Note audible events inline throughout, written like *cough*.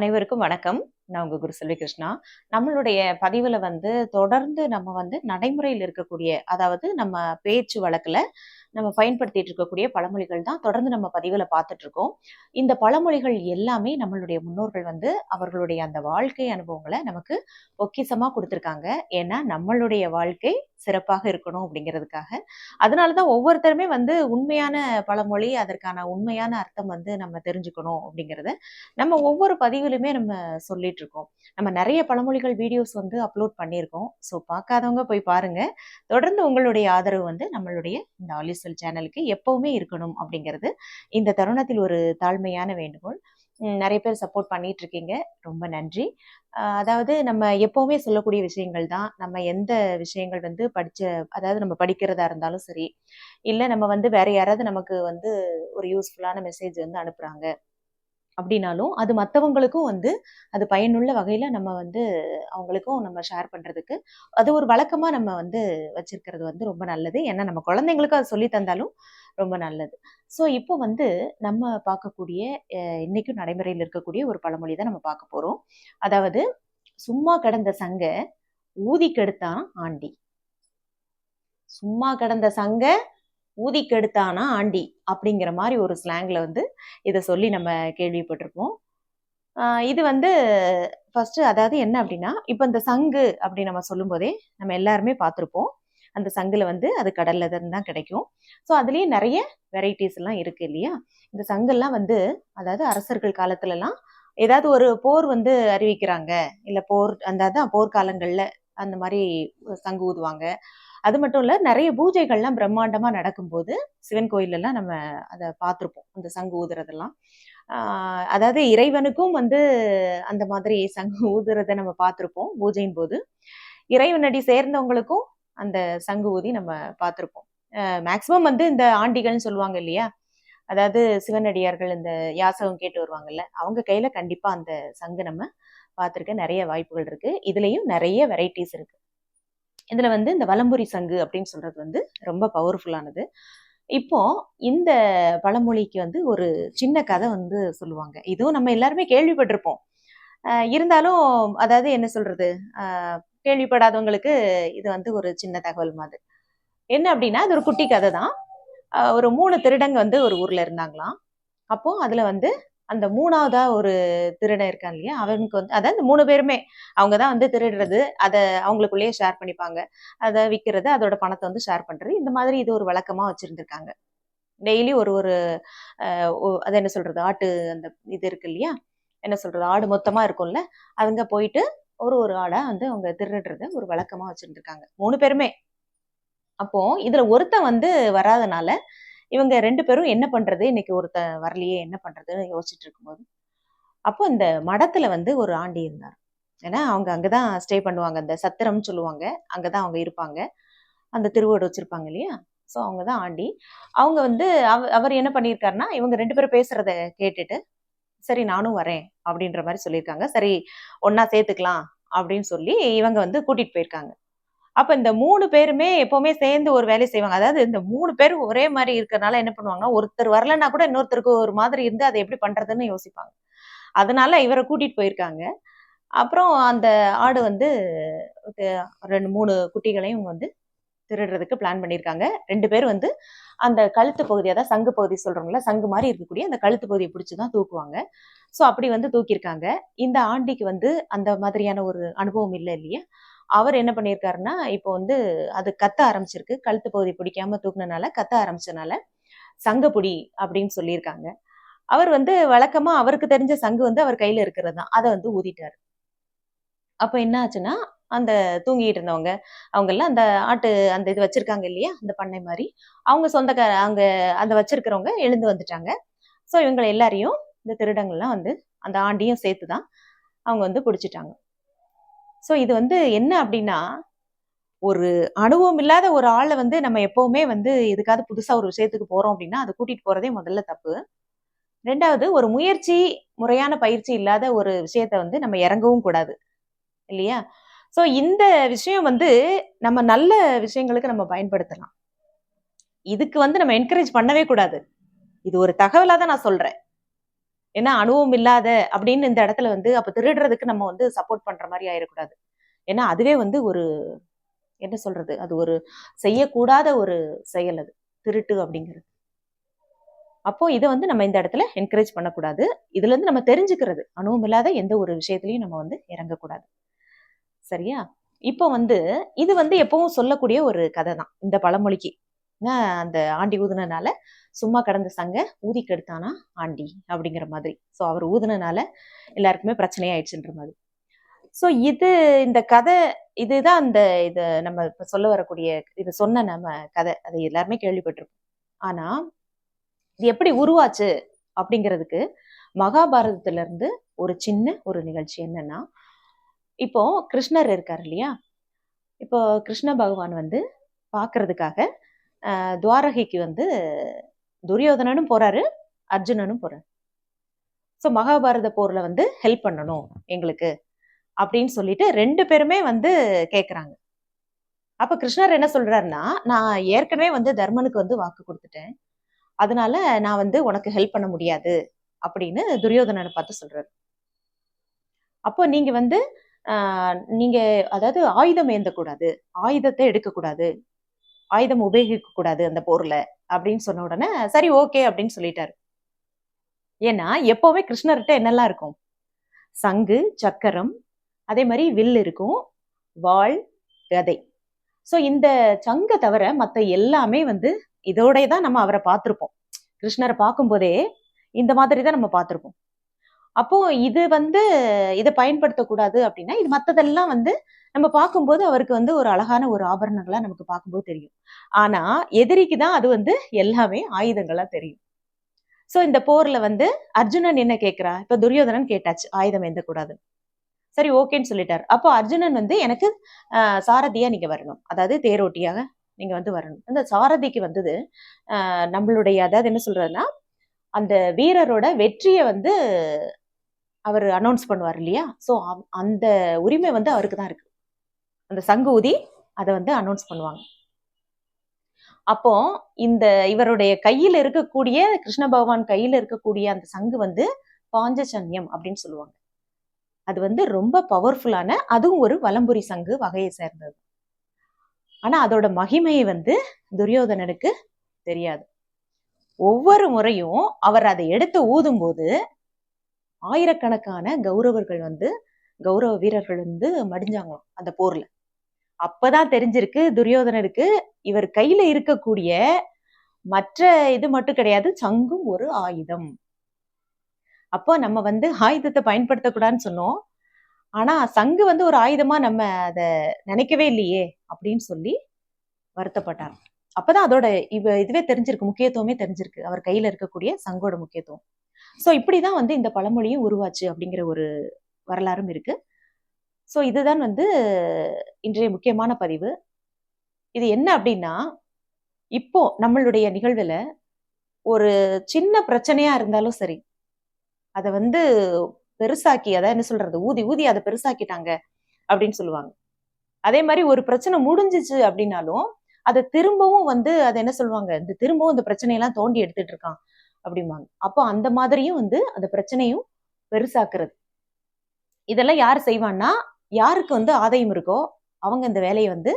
அனைவருக்கும் வணக்கம். நான் உங்க குரு செல்வி கிருஷ்ணா. நம்மளுடைய பதிவுல வந்து தொடர்ந்து நம்ம வந்து நடைமுறையில் இருக்கக்கூடிய அதாவது நம்ம பேச்சு வழக்குல நம்ம பயன்படுத்திட்டு இருக்கக்கூடிய பழமொழிகள் தான் தொடர்ந்து நம்ம பதிவுல பார்த்துட்டு இருக்கோம் இந்த பழமொழிகள் எல்லாமே நம்மளுடைய முன்னோர்கள் வந்து அவர்களுடைய அந்த வாழ்க்கை அனுபவங்களை நமக்கு பொக்கிசமா கொடுத்துருக்காங்க. ஏன்னா நம்மளுடைய வாழ்க்கை சிறப்பாக இருக்கணும் அப்படிங்கிறதுக்காக. அதனாலதான் ஒவ்வொருத்தருமே வந்து உண்மையான பழமொழி அதற்கான உண்மையான அர்த்தம் வந்து நம்ம தெரிஞ்சுக்கணும் அப்படிங்கிறத நம்ம ஒவ்வொரு பதிவிலுமே நம்ம சொல்லிட்டு இருக்கோம் நம்ம நிறைய பழமொழிகள் வீடியோஸ் வந்து அப்லோட் பண்ணியிருக்கோம். ஸோ பார்க்காதவங்க போய் பாருங்க. தொடர்ந்து உங்களுடைய ஆதரவு வந்து நம்மளுடைய இந்த ஆலிசல் சேனலுக்கு எப்போவுமே இருக்கணும் அப்படிங்கிறது இந்த தருணத்தில் ஒரு தாழ்மையான வேண்டுகோள். நிறைய பேர் சப்போர்ட் பண்ணிட்டு இருக்கீங்க ரொம்ப நன்றி. அதாவது நம்ம எப்போவுமே சொல்லக்கூடிய விஷயங்கள் தான். நம்ம எந்த விஷயங்கள் வந்து படிச்ச அதாவது நம்ம படிக்கிறதா இருந்தாலும் சரி இல்லை நம்ம வந்து வேற யாராவது நமக்கு வந்து ஒரு யூஸ்ஃபுல்லான மெசேஜ் வந்து அனுப்புறாங்க. அப்படின்னாலும் அது மற்றவங்களுக்கும் வந்து அது பயனுள்ள வகையில் நம்ம வந்து அவங்களுக்கும் நம்ம ஷேர் பண்ணுறதுக்கு அது ஒரு வழக்கமாக நம்ம வந்து வச்சுருக்கிறது வந்து ரொம்ப நல்லது. ஏன்னா நம்ம குழந்தைங்களுக்கும் அது சொல்லி தந்தாலும் ரொம்ப நல்லது. ஸோ இப்போ வந்து நம்ம பார்க்கக்கூடிய இன்றைக்கும் நடைமுறையில் இருக்கக்கூடிய ஒரு பழமொழி தான் நம்ம பார்க்க போகிறோம் அதாவது சும்மா கிடந்த சங்க ஊதி கெடுத்தான் ஆண்டி. சும்மா கிடந்த சங்க ஊதி கெடுத்தானா ஆண்டி அப்படிங்கிற மாதிரி ஒரு ஸ்லாங்ல வந்து இதை சொல்லி நம்ம கேள்விப்பட்டிருப்போம். இது வந்து ஃபஸ்ட்டு அதாவது என்ன அப்படின்னா இப்போ இந்த சங்கு அப்படி நம்ம சொல்லும்போதே நம்ம எல்லாருமே பார்த்துருப்போம். அந்த சங்குல வந்து அது கடல்ல இருந்து தான் கிடைக்கும். ஸோ அதுலேயே நிறைய வெரைட்டிஸ் எல்லாம் இருக்கு இல்லையா? இந்த சங்கெல்லாம் வந்து அதாவது அரசர்கள் காலத்துலலாம் ஏதாவது ஒரு போர் வந்து அறிவிக்கிறாங்க. இல்லை போர் அந்த அதான் போர்க்காலங்களில் அந்த மாதிரி சங்கு ஊதுவாங்க. அது மட்டும் இல்லை நிறைய பூஜைகள்லாம் பிரம்மாண்டமாக நடக்கும்போது சிவன் கோயிலெல்லாம் நம்ம அதை பார்த்துருப்போம் அந்த சங்கு ஊதுறதெல்லாம். அதாவது இறைவனுக்கும் வந்து அந்த மாதிரி சங்கு *laughs* ஊதுறதை நம்ம பார்த்துருப்போம் பூஜையின் போது. இறைவனடி சேர்ந்தவங்களுக்கும் அந்த சங்கு ஊதி நம்ம பார்த்துருப்போம். மேக்சிமம் வந்து இந்த ஆண்டிகள்னு சொல்லுவாங்க இல்லையா? அதாவது சிவனடியார்கள் இந்த யாசகம் கேட்டு வருவாங்கல்ல அவங்க கையில கண்டிப்பா அந்த சங்கு நம்ம பார்த்துருக்க நிறைய வாய்ப்புகள் இருக்கு. இதுலயும் நிறைய வெரைட்டிஸ் இருக்கு. இதில் வந்து இந்த வலம்புரி சங்கு அப்படின்னு சொல்றது வந்து ரொம்ப பவர்ஃபுல்லானது இப்போ இந்த பழமொழிக்கு வந்து ஒரு சின்ன கதை வந்து சொல்லுவாங்க. இதுவும் நம்ம எல்லாருமே கேள்விப்பட்டிருப்போம். இருந்தாலும் அதாவது என்ன சொல்றது? கேள்விப்படாதவங்களுக்கு இது வந்து ஒரு சின்ன தகவல் மாதிரி. என்ன அப்படின்னா அது ஒரு குட்டி கதை தான் ஒரு மூணு திருடங்க வந்து ஒரு ஊர்ல இருந்தாங்களாம். அப்போ அதுல வந்து அந்த மூணாவதா ஒரு திருடன் இருக்கான் இல்லையா? அவனுக்கு வந்து அதாவது மூணு பேருமே அவங்க தான் வந்து திருடுறது. அதை அவங்களுக்குள்ளேயே ஷேர் பண்ணிப்பாங்க. அதை விற்கிறது அதோட பணத்தை வந்து ஷேர் பண்ணுறது இந்த மாதிரி இது ஒரு வழக்கமா வச்சுருந்துருக்காங்க. டெய்லி ஒரு ஒரு அதை அது என்ன சொல்றது? ஆட்டு அந்த இது இருக்கு இல்லையா? என்ன சொல்றது? ஆடு மொத்தமாக இருக்கும்ல? அதுங்க போயிட்டு ஒரு ஒரு ஆடை வந்து அவங்க திருடுறது ஒரு வழக்கமாக வச்சுருந்துருக்காங்க. மூணு பேருமே. அப்போ இதுல ஒருத்தன் வந்து வராதனால இவங்க ரெண்டு பேரும் என்ன பண்றது? இன்னைக்கு ஒருத்தன் வரலையே என்ன பண்றதுன்னு யோசிச்சுட்டு இருக்கும்போது அப்போ இந்த மடத்துல வந்து ஒரு ஆண்டி இருந்தார். ஏன்னா அவங்க அங்கதான் ஸ்டே பண்ணுவாங்க. அந்த சத்திரம்னு சொல்லுவாங்க. அங்கதான் அவங்க இருப்பாங்க. அந்த திருவோடு வச்சிருப்பாங்க இல்லையா? ஸோ அவங்க தான் ஆண்டி. அவங்க வந்து அவ அவர் என்ன பண்ணியிருக்காருன்னா இவங்க ரெண்டு பேரும் பேசுறத கேட்டுட்டு சரி நானும் வரேன் அப்படின்ற மாதிரி சொல்லியிருக்காங்க. சரி ஒன்றா சேர்த்துக்கலாம் அப்படின்னு சொல்லி இவங்க வந்து கூட்டிட்டு போயிருக்காங்க. அப்ப இந்த மூணு பேருமே எப்பவுமே சேர்ந்து ஒரு வேலையை செய்வாங்க. அதாவது இந்த மூணு பேரும் ஒரே மாதிரி இருக்கிறனால என்ன பண்ணுவாங்கன்னா ஒருத்தர் வரலன்னா கூட இன்னொருத்தருக்கு ஒரு மாதிரி இருந்து அதை எப்படி பண்றதுன்னு யோசிப்பாங்க. அதனால இவரை கூட்டிட்டு போயிருக்காங்க. அப்புறம் அந்த ஆடு வந்து ரெண்டு மூணு குட்டிகளையும் வந்து திருடுறதுக்கு பிளான் பண்ணியிருக்காங்க. ரெண்டு பேர் வந்து அந்த கழுத்து பகுதி அதாவது சங்கு பகுதி சொல்கிறோம்ல சங்கு மாதிரி இருக்கக்கூடிய அந்த கழுத்து பகுதியை பிடிச்சி தான் தூக்குவாங்க. ஸோ அப்படி வந்து தூக்கியிருக்காங்க. இந்த ஆண்டிக்கு வந்து அந்த மாதிரியான ஒரு அனுபவம் இல்லை இல்லையா? அவர் என்ன பண்ணியிருக்காருன்னா இப்போ வந்து அது கத்த ஆரம்பிச்சிருக்கு. கழுத்து பகுதி பிடிக்காம தூக்குனனால கத்த ஆரம்பிச்சனால சங்கப்புடி அப்படின்னு சொல்லியிருக்காங்க. அவர் வந்து வழக்கமா அவருக்கு தெரிஞ்ச சங்கு வந்து அவர் கையில இருக்கிறது தான். அதை வந்து ஊதிட்டாரு. அப்ப என்ன ஆச்சுன்னா அந்த தூங்கிட்டு இருந்தவங்க அவங்க எல்லாம் அந்த ஆட்டு அந்த இது வச்சிருக்காங்க இல்லையா அந்த பண்ணை மாதிரி அவங்க சொந்தக்கார அவங்க அந்த வச்சிருக்கிறவங்க எழுந்து வந்துட்டாங்க. ஸோ இவங்களை எல்லாரையும் இந்த திருடங்கள்லாம் வந்து அந்த ஆண்டியும் சேர்த்து தான் அவங்க வந்து பிடிச்சிட்டாங்க. ஸோ இது வந்து என்ன அப்படின்னா ஒரு அனுபவம் இல்லாத ஒரு ஆளை வந்து நம்ம எப்பவுமே வந்து எதுக்காவது புதுசா ஒரு விஷயத்துக்கு போறோம் அப்படின்னா அதை கூட்டிட்டு போறதே முதல்ல தப்பு. ரெண்டாவது ஒரு முயற்சி முறையான பயிற்சி இல்லாத ஒரு விஷயத்த வந்து நம்ம இறங்கவும் கூடாது. இல்லையா? ஸோ இந்த விஷயம் வந்து நம்ம நல்ல விஷயங்களுக்கு நம்ம பயன்படுத்தலாம். இதுக்கு வந்து நம்ம என்கரேஜ் பண்ணவே கூடாது. இது ஒரு தகவலாக தான் நான் சொல்றேன். ஏன்னா அனுபவம் இல்லாத அப்படின்னு இந்த இடத்துல வந்து அப்போ திருடுறதுக்கு நம்ம வந்து சப்போர்ட் பண்ற மாதிரி ஆயிடக்கூடாது ஏன்னா அதுவே வந்து ஒரு என்ன சொல்றது? அது ஒரு செய்யக்கூடாத ஒரு செயல் அது திருட்டு அப்படிங்கிறது. அப்போ இதை வந்து நம்ம இந்த இடத்துல என்கரேஜ் பண்ணக்கூடாது. இதுல இருந்து நம்ம தெரிஞ்சுக்கிறது அனுபவம் இல்லாத எந்த ஒரு விஷயத்துலையும் நம்ம வந்து இறங்கக்கூடாது. சரியா? இப்போ வந்து இது வந்து எப்பவும் சொல்லக்கூடிய ஒரு கதை தான் இந்த பழமொழிக்கு. அந்த ஆண்டி ஊதுனனால சும்மா கடந்த சங்க ஊதி கெடுத்தானா ஆண்டி அப்படிங்கிற மாதிரி. ஸோ அவர் ஊதுனனால எல்லாருக்குமே பிரச்சனையாயிடுச்சுன்ற மாதிரி. ஸோ இது இந்த கதை இதுதான் அந்த இது நம்ம இப்ப சொல்ல வரக்கூடிய இது சொன்ன நம்ம கதை. அது எல்லாருமே கேள்விப்பட்டிருப்போம். ஆனா இது எப்படி உருவாச்சு அப்படிங்கிறதுக்கு மகாபாரதத்துல இருந்து ஒரு சின்ன ஒரு நிகழ்ச்சி என்னன்னா இப்போ கிருஷ்ணர் இருக்கார் இல்லையா? இப்போ கிருஷ்ண பகவான் வந்து பார்க்கறதுக்காக துவாரகைக்கு வந்து துரியோதனனும் போறாரு அர்ஜுனனும் போறாரு. ஸோ மகாபாரத போர்ல வந்து ஹெல்ப் பண்ணணும் எங்களுக்கு அப்படின்னு சொல்லிட்டு ரெண்டு பேருமே வந்து கேட்குறாங்க அப்ப கிருஷ்ணர் என்ன சொல்றாருன்னா நான் ஏற்கனவே வந்து தர்மனுக்கு வந்து வாக்கு கொடுத்துட்டேன். அதனால நான் வந்து உனக்கு ஹெல்ப் பண்ண முடியாது அப்படின்னு துரியோதனனை பார்த்து சொல்றாரு. அப்போ நீங்க வந்து நீங்க அதாவது ஆயுதம் ஏந்தக்கூடாது ஆயுதத்தை எடுக்கக்கூடாது ஆயுதம் உபயோகிக்க கூடாது அந்த போர்ல அப்படின்னு சொன்ன உடனே சரி ஓகே அப்படின்னு சொல்லிட்டாரு. ஏன்னா எப்பவுமே கிருஷ்ணர்கிட்ட என்னெல்லாம் இருக்கும்? சங்கு சக்கரம் அதே மாதிரி வில் இருக்கும் வாள் கதை. ஸோ இந்த சங்கை தவிர மற்ற எல்லாமே வந்து இதோடய தான் நம்ம அவரை பார்த்துருப்போம். கிருஷ்ணரை பார்க்கும்போதே இந்த மாதிரி தான் நம்ம பார்த்துருப்போம். அப்போ இது வந்து இதை பயன்படுத்தக்கூடாது அப்படின்னா இது மற்றதெல்லாம் வந்து நம்ம பார்க்கும்போது அவருக்கு வந்து ஒரு அழகான ஒரு ஆபரணங்களா நமக்கு பார்க்கும்போது தெரியும். ஆனா எதிரிக்கு தான் அது வந்து எல்லாமே ஆயுதங்களா தெரியும். சோ இந்த போர்ல வந்து அர்ஜுனன் என்ன கேட்கிறா? இப்ப துரியோதனன் கேட்டாச்சு ஆயுதம் எந்த கூடாது சரி ஓகேன்னு சொல்லிட்டாரு. அப்போ அர்ஜுனன் வந்து எனக்கு சாரதியா நீங்க வரணும். அதாவது தேரோட்டியாக நீங்க வந்து வரணும். அந்த சாரதிக்கு வந்தது நம்மளுடைய அதாவது என்ன சொல்றதுன்னா அந்த வீரரோட வெற்றியை வந்து அவர் அனௌன்ஸ் பண்ணுவார் இல்லையா? ஸோ அந்த உரிமை வந்து அவருக்கு தான் இருக்கு. அந்த சங்கு ஊதி அதை வந்து அனௌன்ஸ் பண்ணுவாங்க. அப்போ இந்த இவருடைய கையில் இருக்கக்கூடிய கிருஷ்ண பகவான் கையில் இருக்கக்கூடிய அந்த சங்கு வந்து பாஞ்சசன்யம் அப்படின்னு சொல்லுவாங்க. அது வந்து ரொம்ப பவர்ஃபுல்லான அதுவும் ஒரு வலம்புரி சங்கு வகையை சேர்ந்தது. ஆனா அதோட மகிமையை வந்து துரியோதனனுக்கு தெரியாது. ஒவ்வொரு முறையும் அவர் அதை எடுத்து ஊதும்போது ஆயிரக்கணக்கான கௌரவர்கள் வந்து கௌரவ வீரர்கள் வந்து மடிஞ்சாங்களாம் அந்த போர்ல. அப்பதான் தெரிஞ்சிருக்கு துரியோதனருக்கு இவர் கையில இருக்கக்கூடிய மற்ற இது மட்டும் கிடையாது சங்கும் ஒரு ஆயுதம். அப்போ நம்ம வந்து ஆயுதத்தை பயன்படுத்தக்கூடாதுன்னு சொன்னோம். ஆனா சங்கு வந்து ஒரு ஆயுதமா நம்ம அதை நினைக்கவே இல்லையே அப்படின்னு சொல்லி வருத்தப்பட்டார் அப்பதான் அதோட இவ இதுவே தெரிஞ்சிருக்கு முக்கியத்துவமே தெரிஞ்சிருக்கு. அவர் கையில இருக்கக்கூடிய சங்கோட முக்கியத்துவம். சோ இப்படிதான் வந்து இந்த பழமொழியும் உருவாச்சு அப்படிங்கிற ஒரு வரலாறும் இருக்கு. சோ இதுதான் வந்து இன்றைய முக்கியமான பதிவு. இது என்ன அப்படின்னா இப்போ நம்மளுடைய நிகழ்வுல ஒரு சின்ன பிரச்சனையா இருந்தாலும் சரி அதை வந்து பெருசாக்கி அதான் என்ன சொல்றது ஊதி ஊதி அதை பெருசாக்கிட்டாங்க அப்படின்னு சொல்லுவாங்க. அதே மாதிரி ஒரு பிரச்சனை முடிஞ்சிச்சு அப்படின்னாலும் அதை திரும்பவும் வந்து அதை என்ன சொல்லுவாங்க இந்த திரும்பவும் இந்த பிரச்சனையெல்லாம் தோண்டி எடுத்துட்டு இருக்கான். அப்படிம்பாங்க. அப்போ அந்த மாதிரியும் வந்து அந்த பிரச்சனையும் பெருசாக்குறது. இதெல்லாம் யார் செய்வான்னா யாருக்கு வந்து ஆதாயம் இருக்கோ அவங்க இந்த வேலையை வந்து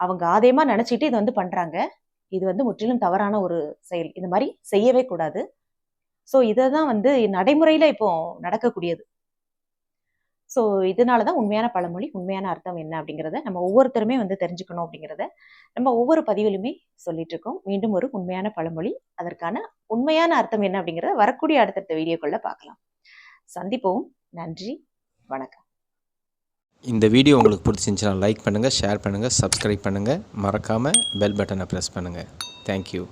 அவங்க ஆதாயமா நினைச்சிட்டு இதை வந்து பண்றாங்க. இது வந்து முற்றிலும் தவறான ஒரு செயல். இந்த மாதிரி செய்யவே கூடாது. ஸோ இதை தான் வந்து நடைமுறையில இப்போ நடக்கக்கூடியது. ஸோ இதனால தான் உண்மையான பழமொழி உண்மையான அர்த்தம் என்ன அப்படிங்கிறத நம்ம ஒவ்வொருத்தருமே வந்து தெரிஞ்சுக்கணும் அப்படிங்கிறத நம்ம ஒவ்வொரு பதிவிலுமே சொல்லிட்டு இருக்கோம் மீண்டும் ஒரு உண்மையான பழமொழி அதற்கான உண்மையான அர்த்தம் என்ன அப்படிங்கிறத வரக்கூடிய அடுத்தடுத்த வீடியோக்குள்ள பார்க்கலாம். சந்திப்போம். நன்றி. வணக்கம். இந்த வீடியோ உங்களுக்கு பிடிச்சிருந்துச்சுன்னா லைக் பண்ணுங்கள் ஷேர் பண்ணுங்கள் சப்ஸ்கிரைப் பண்ணுங்கள் மறக்காமல் பெல் பட்டனை ப்ரெஸ் பண்ணுங்கள் தேங்க்யூ